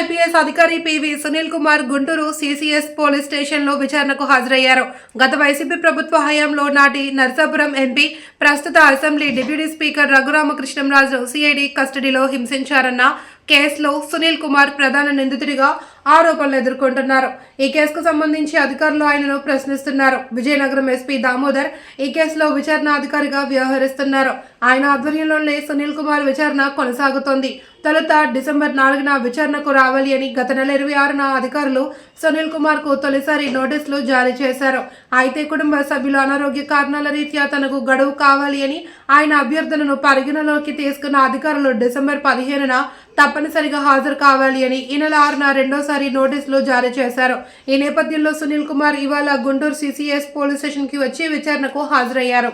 IPS అధికారి PV Sunil Kumar Guntur CCS police స్టేషన్లో విచారణకు హాజరయ్యారు. గత వైసీపీ ప్రభుత్వ హయాంలో నాటి నర్సాపురం ఎంపీ ప్రస్తుత assembly deputy speaker Raghuramakrishnamraju CID కస్టడీలో హింసించారన్న కేసులో సునీల్ కుమార్ ప్రధాన నిందితుడిగా ఆరోపణలు ఎదుర్కొంటున్నారు. ఈ కేసుకు సంబంధించి అధికారులు ఆయనను ప్రశ్నిస్తున్నారు. విజయనగరం ఎస్పీ దామోదర్ ఈ కేసులో విచారణ అధికారిగా వ్యవహరిస్తున్నారు. ఆయన ఆధ్వర్యంలోనే సునీల్ కుమార్ విచారణ కొనసాగుతోంది. తొలుత డిసెంబర్ నాలుగున విచారణకు రావాలి అని గత నెల ఇరవై ఆరున అధికారులు సునీల్ కుమార్కు తొలిసారి నోటీసులు జారీ చేశారు. అయితే కుటుంబ సభ్యులు అనారోగ్య కారణాల రీత్యా తనకు గడువు కావాలి అని ఆయన అభ్యర్థనను పరిగణలోకి తీసుకున్న అధికారులు డిసెంబర్ పదిహేనున తప్పనిసరిగా హాజరు కావాలి అని ఈ నెల ఆరున రెండోసారి నోటీసులు జారీ చేశారు. ఈ నేపథ్యంలో సునీల్ కుమార్ ఇవాళ గుంటూరు సిసిఎస్ పోలీస్ స్టేషన్కి వచ్చి విచారణకు హాజరయ్యారు.